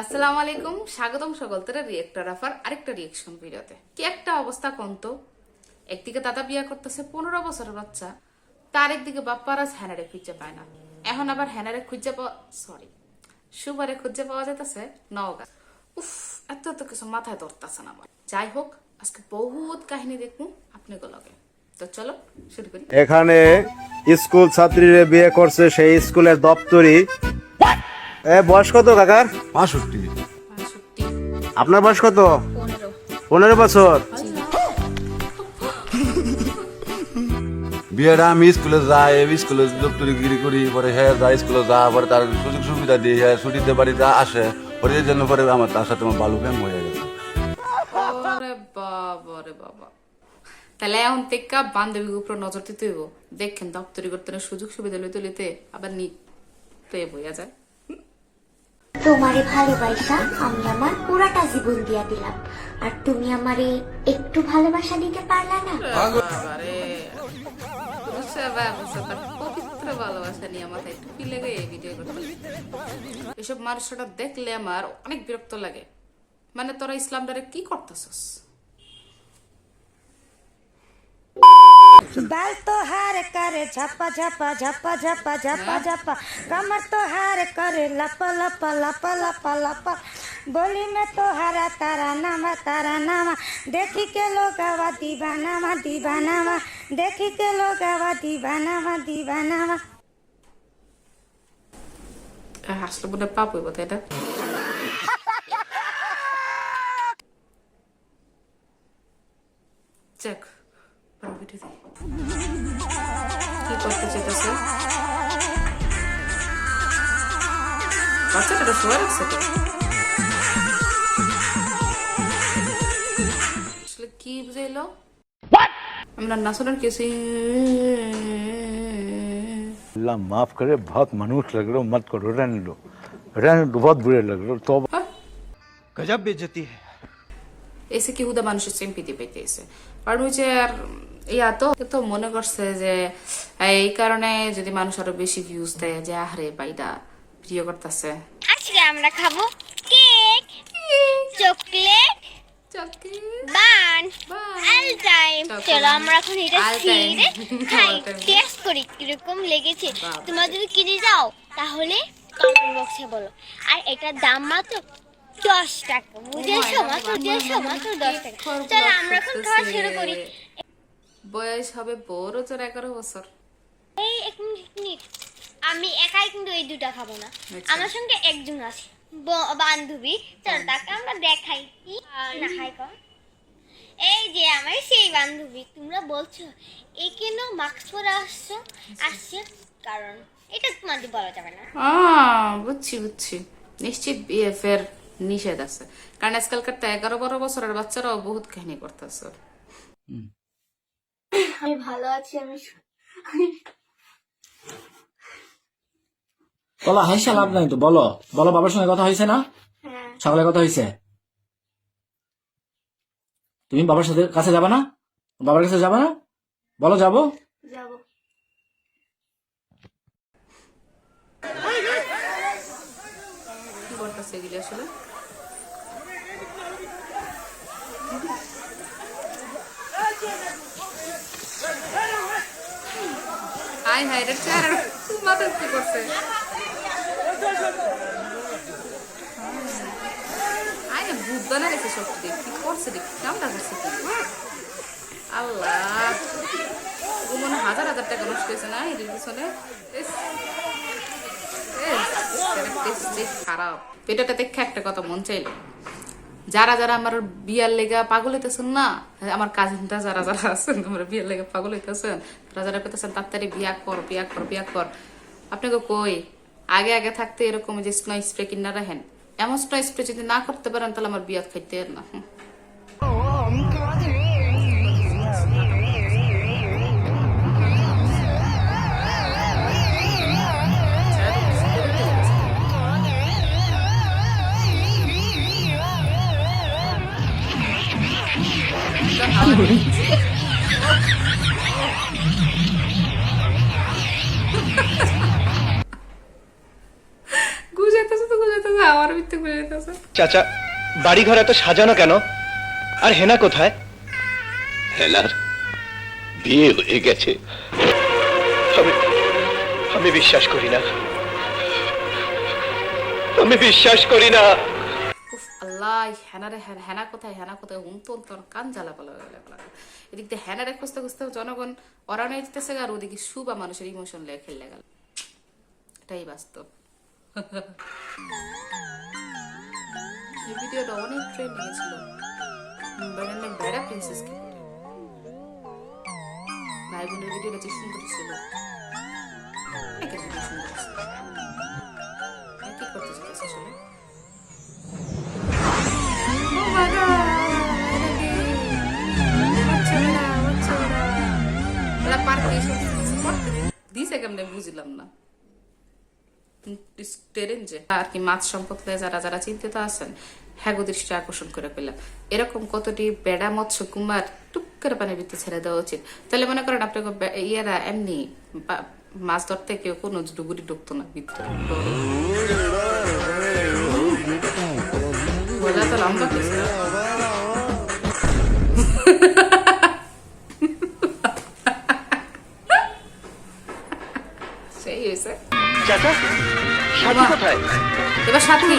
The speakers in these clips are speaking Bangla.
আসসালামু আলাইকুম, স্বাগতম সকল তোরা রিয়েক্টর আফার আরেকটা রিয়েকশন ভিডিওতে। কি একটা অবস্থা কন্ত একদিকে দাদা বিয়া করতেছে পনেরো বছরের বাচ্চা, তার একদিকে বাপ্পারা হ্যানারে খুঁজে পায় না। এখন আবার হ্যানারে খুঁজে পাওয়া সরি সুবারে খুঁজে পাওয়া যেতেছে নওগাঁ। উফ, এত এত কিছু মাথায় ধরতেছে না আমার। যাই হোক, আজকে বহুত কাহিনী দেখুন আপনি লগে। তো চলো, শুরু করি। এখানে স্কুল ছাত্রীরে বিয়ে করছে, সেই স্কুলের দপ্তরি এ বয়স কত কাকার? বাষট্টি। আপনার বয়স কত? পনেরো। বছর। বিয়েটা আমি স্কুলে যাই স্কুলে দপ্তরি গিরি করি পরে হ্যাঁ যাই স্কুলে যা পরে তার সুযোগ সুবিধা দিই হ্যাঁ ছুটিতে বাড়িতে আসে পরে এই জন্য পরে আমার তার সাথে আমার বালু প্রেম হয়ে গেছে। ওরে বাবা বাবা। তাহলে এখন থেকে বান্ধবীর উপর নজর দিতে হইব। দেখেন দপ্তরি করতে সুযোগ সুবিধা লইতে লইতে আবার নি তো এ বইয়া যায়। তোমারে ভালোবাসা আমি আমার পুরাটা জীবন দিয়া দিলাম। আর তুমি আমারে একটু ভালোবাসা দিতে পারলা না? এসব মানুষটা দেখলে আমার অনেক বিরক্ত লাগে। মানে তোরা ইসলামটারে কি করতেছস? बाल तो हार करे झप्पा झप्पा झप्पा झप्पा झप्पा झप्पा कमर तो हार करे लपा लपा लपा लपा लपा बोली में तो हरा तारा नामा तारा नामा देखी के लोग आवा दीवानामा दीवानामा देखी के लोग आवा दीवानामा दीवानामा আসলে বোধ পাপ হইব তাই না যাক বড় ভিডিও দিই কি করতে চেতেছে বাচ্চাটা শোয়া রাখছে তো আসলে কি বুঝাইলো আমরা নাচনের কিছু अल्लाह माफ करे बहुत मनुष्य लग रहे हो मत करो रहने दो रहने दो बहुत बुरे लग रहे हो तो गजब बेइज्जती है এসে কি হুদা মানুষের সিম্পিতি পাইতেছে কারণ ওই যে আর ইয়া তো তো মনে করছে যে এই কারণে যদি মানুষ আরও বেশি ভিউজ দেয় যে আহারে বাইদা প্রিয় করতেছে। আজকে আমরা খাব cake chocolate bun all time চলো আমরা এখন এটা ছিঁড়ে খাই। টেস্ট করি কীরকম লেগেছে। তোমরা যদি কিনে যাও তাহলে কমেন্ট বক্সে বলো। আর এটার দাম মাত্র দশ টাকা। বুঝেছ? মাত্র দেড়শো মাত্র দশ টাকা। চলো আমরা এখন খাওয়া শুরু করি। বয়স হবে বড় তোর এগারো বছর। এই এক মিনিট আমি একাই কিন্তু এই দুটা খাব না। আচ্ছা। আমার সঙ্গে একজন আছে বান্ধবী। চল তাকে আমরা দেখাই। কি না খাই কর এই যে আমার সেই বান্ধবী তোমরা বলছো এ কেন মাস্ক পরে আসছো? আসছে কারণ এটা তোমাদের বলা যাবে না। বুঝছি বুঝছি। নিশ্চিত এর নিষেধ আছে। কারণ আজকালকার তো এগারো বারো বছরের বাচ্চারাও বহুত কাহিনী করতেছে। আমি ভালো আছি আমি বলো হাইসা লাভ নাই তো বলো। বলো বাবার সঙ্গে কথা হয়েছে না? সকালে কথা হয়েছে? তুমি বাবার সাথে কাছে যাবে না? বাবার কাছে যাবে না? বলো যাব? যাব। কি করতেছে এগুলি আসলে? হাই হাই রে চেহারা মাথা কি করছে? আয়। ভূত বানা গেছে সব দেখ করছে দেখ, কেমন করছে আল্লাহ। ও মনে হাজার হাজার টাকা নষ্ট হয়েছে না এর পিছনে। খারাপ। পেটাটা দেখে একটা কথা মন চাইলো। যারা যারা আমার বিয়ার লেগা পাগল হইতেছেন না, আমার কাজিনটা যারা যারা আছেন আমার বিয়ার লেগা পাগল হইতেছেন, তারা যারা পেতেছেন তাড়াতাড়ি বিয়া কর বিয়া কর বিয়া কর। আপনাকে কই, আগে আগে থাকতে এরকম যে স্নো স্প্রে কিনা রাখেন, এমন স্নো স্প্রে যদি না করতে পারেন, তাহলে আমার বিয়াত খাইতে না। চাচা, বাড়িঘর এত সাজানো কেন? আর হেনা কোথায়? হেলার বিয়ে হয়ে গেছে। আমি বিশ্বাস করি না। আমি বিশ্বাস করি না। আল্লাহ হেনারে হেনা হেনা কোথায় হেনা কোথায় হুম তো কান জ্বালা পালা এদিক দিয়ে হেনারে খুঁজতে খুঁজতে জনগণ অরানো দিতেছে আর ওদিকে সুবা মানুষের ইমোশন লেগে খেলে গেল। এটাই বাস্তব। এই ভিডিওটা অনেক ট্রেন্ডিং ছিল বানানে বেড়া প্রিন্সেস কে। ভাই বোনের ভিডিওটা যে সুন্দর ছিল। সুন্দর ছিল। বুঝলাম না। টেরেন যে আর কি মাছ সম্পর্কে যারা যারা চিন্তিত আছেন হ্যাগো দৃষ্টি আকর্ষণ করে পেলাম এরকম কতটি বেড়া মৎস্য কুমার টুক করে পানির ভিতরে ছেড়ে দেওয়া উচিত? তাহলে মনে করেন আপনাকে বে- ইয়েরা এমনি মাছ ধরতে কেউ কোনো ডুবুরি ঢুকতো না ভিতরে। সাথী কোথায়? এবার সাথী।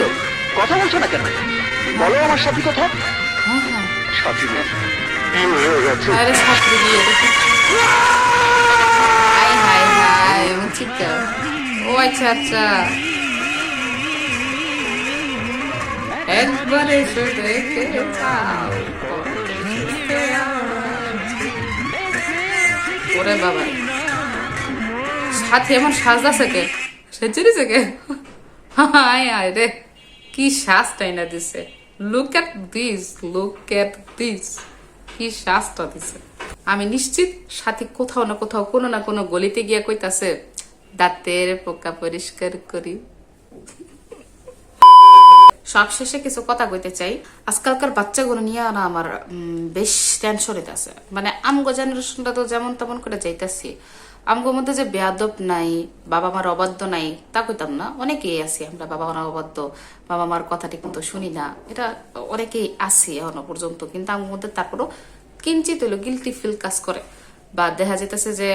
কথা বলছো না কেন? বলো আমার সাথী কোথায়? হ্যাঁ হ্যাঁ। সাথী বিয়ে হয়ে গেছে। আরে হাই হাই হাই ও আচ্ছা আচ্ছা। একবার ওরে বাবা। সাথে এমন সাজদাছে কে? সেচুরিছে কে? হায় হায় রে। কি শ্বাসটাই না দিছে? Look at this look at this কি শ্বাসটা দিছে? আমি নিশ্চিত সাথে কোথাও না কোথাও কোনো না কোনো গলিতে গিয়া কইতাছে, দাঁতের পোকা পরিষ্কার করি। সবশেষে কিছু কথা কইতে চাই। আজকালকার বাচ্চাগুলো নিয়ে না আমার বেশ টেনশনে আছে। মানে আমগো জেনারেশনটা তো যেমন তেমন করে যাইতাছি। আমগোর মধ্যে যে বেয়াদব নাই বাবা মার অবাধ্য নাই, তা কইতাম না। অনেকেই আছি আমরা বাবা মার অবাধ্য বাবা মার কথা ঠিক মতো শুনি না। এটা অনেকেই আছি এখনও পর্যন্ত, কিন্তু আমার মধ্যে তারপরও কিঞ্চিত হইল গিলটি ফিল কাজ করে। বা দেখা যেতেছে যে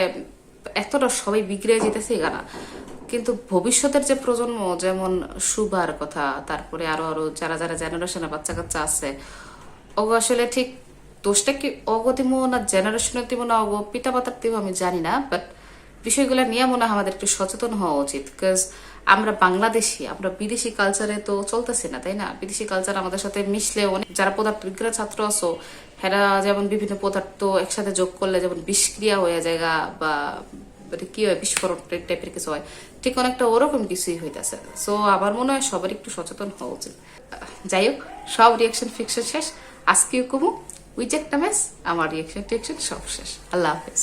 এতটা সবাই বিগড়ে যেতেছে গানা। কিন্তু ভবিষ্যতের যে প্রজন্ম, যেমন সুবার কথা, তারপরে আরও আরও যারা যারা জেনারেশনের বাচ্চা কাচ্চা আছে, ওগো আসলে ঠিক দোষটা কি অগতিম না জেনারেশনের দিব না অগো পিতা মাতার দিব আমি জানি না বাট বিষয়গুলো নিয়ে মনে হয় আমাদের একটু সচেতন হওয়া উচিত বিকজ আমরা বাংলাদেশি, আমরা বিদেশি কালচারে তো চলতেছি না, তাই না? বিদেশি কালচার আমাদের সাথে মিশলে অনেক, যারা পদার্থ বিজ্ঞানের ছাত্র আছো, হেরা যেমন বিভিন্ন পদার্থ একসাথে যোগ করলে যেমন বিষক্রিয়া হয়ে যায়গা বা মানে কি হয়, বিস্ফোরণ টাইপের কিছু হয়, ঠিক অনেকটা ওরকম কিছুই হইতেছে সো আমার মনে হয় সবার একটু সচেতন হওয়া উচিত। যাই হোক, সব রিয়াকশন ফিকশন শেষ। আজকেও কমু ম্যাচ আমার রিয়াকশন টিয়াকশন সব শেষ। আল্লাহ হাফেজ।